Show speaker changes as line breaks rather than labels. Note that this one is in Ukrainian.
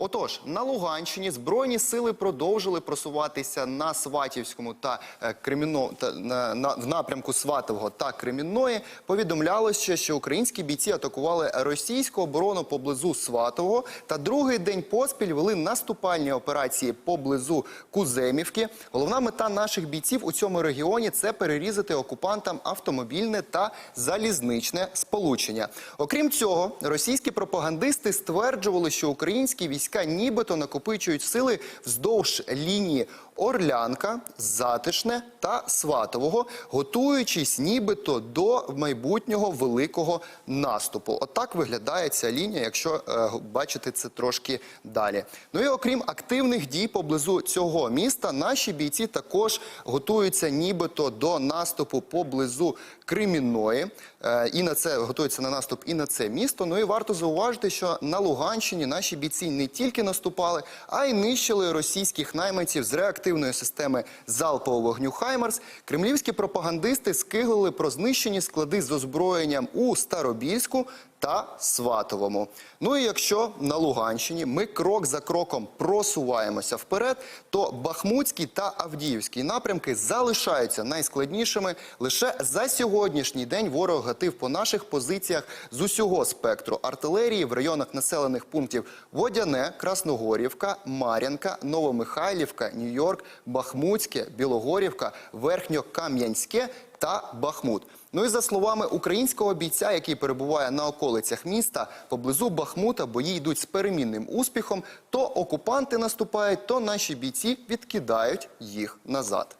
Отож, на Луганщині збройні сили продовжили просуватися на Сватівському та е, Креміно та на, на в напрямку Сватового та Кремінної. Повідомлялося, що українські бійці атакували російську оборону поблизу Сватового та другий день поспіль вели наступальні операції поблизу Куземівки. Головна мета наших бійців у цьому регіоні це перерізати окупантам автомобільне та залізничне сполучення. Окрім цього, російські пропагандисти стверджували, що українські війська нібито накопичують сили вздовж лінії Орлянка, Затишне та Сватового, готуючись нібито до майбутнього великого наступу. Отак виглядає ця лінія, якщо е, бачити це трошки далі. Ну і окрім активних дій поблизу цього міста, наші бійці також готуються нібито до наступу поблизу Кремінної. Е, і на це готуються на наступ і на це місто. Ну і варто зауважити, що на Луганщині наші бійці не тільки наступали, а й нищили російських найманців з реактивної системи залпового вогню Хаймарс. Кремлівські пропагандисти скиглили про знищені склади з озброєнням у Старобільську та Сватовому. Ну і якщо на Луганщині ми крок за кроком просуваємося вперед, то Бахмутський та Авдіївський напрямки залишаються найскладнішими. Лише за сьогоднішній день ворог гатив по наших позиціях з усього спектру артилерії в районах населених пунктів Водяне, Красногорівка, Мар'янка, Новомихайлівка, Нью-Йорк, Бахмутське, Білогорівка, Верхньокам'янське та Бахмут. Ну і за словами українського бійця, який перебуває на околицях міста, поблизу Бахмута бої йдуть з перемінним успіхом. То окупанти наступають, то наші бійці відкидають їх назад.